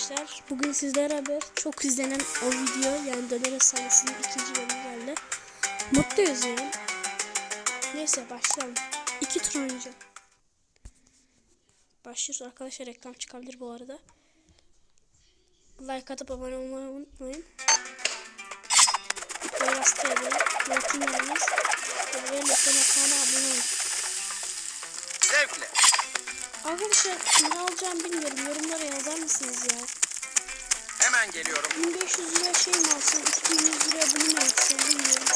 arkadaşlar. Bugün sizlerle beraber çok izlenen o video yani döner efsanesinin ikinci bölümü geldi. Mutluyuz yani. Neyse başlayalım. İki tur oynayacağım. Başlıyoruz arkadaşlar reklam çıkabilir bu arada. Like atıp abone olmayı unutmayın. Vegas TV, Metin Yalnız ve lütfen kanala abone olun. Zevkle. Arkadaşlar ne alacağımı bilmiyorum. Yorumlara yazar mısınız ya? Hemen geliyorum. 1500 lira şey mi alsam, 2100 lira bunu mu etsem bilmiyorum.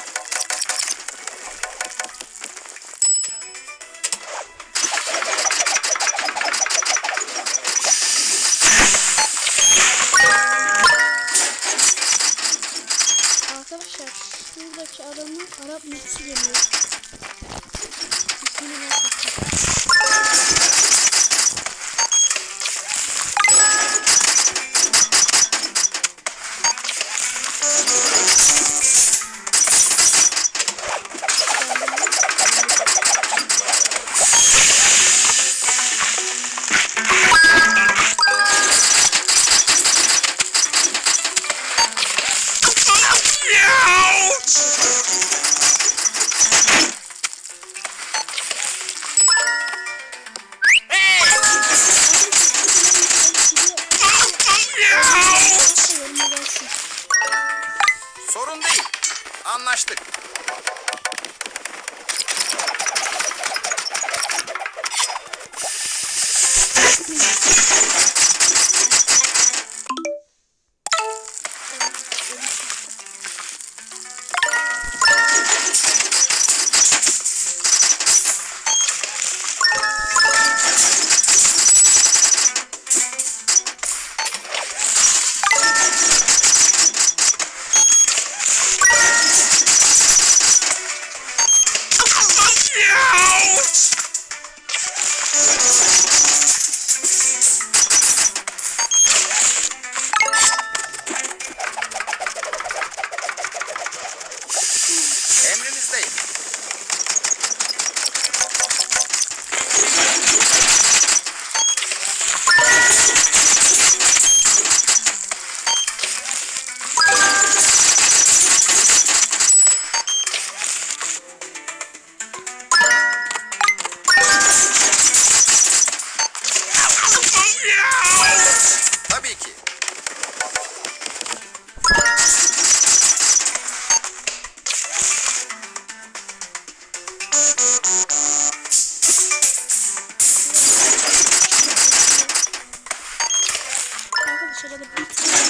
Arkadaşlar şuradaki adamın Arap mutlusu geliyor. Sorun değil. Anlaştık. Hadi bir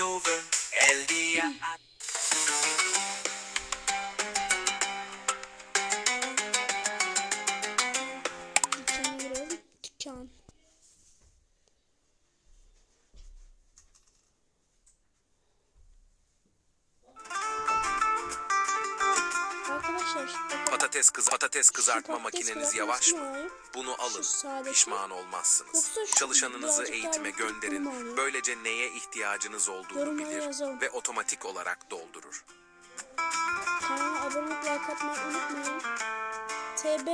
over El día Patates kız patates kızartma makineniz yavaş mı? Bunu alın. Pişman olmazsınız. Çalışanınızı eğitime gönderin. Böylece neye ihtiyacınız olduğunu bilir ve otomatik olarak doldurur. Kanala abone atmayı unutmayın. TB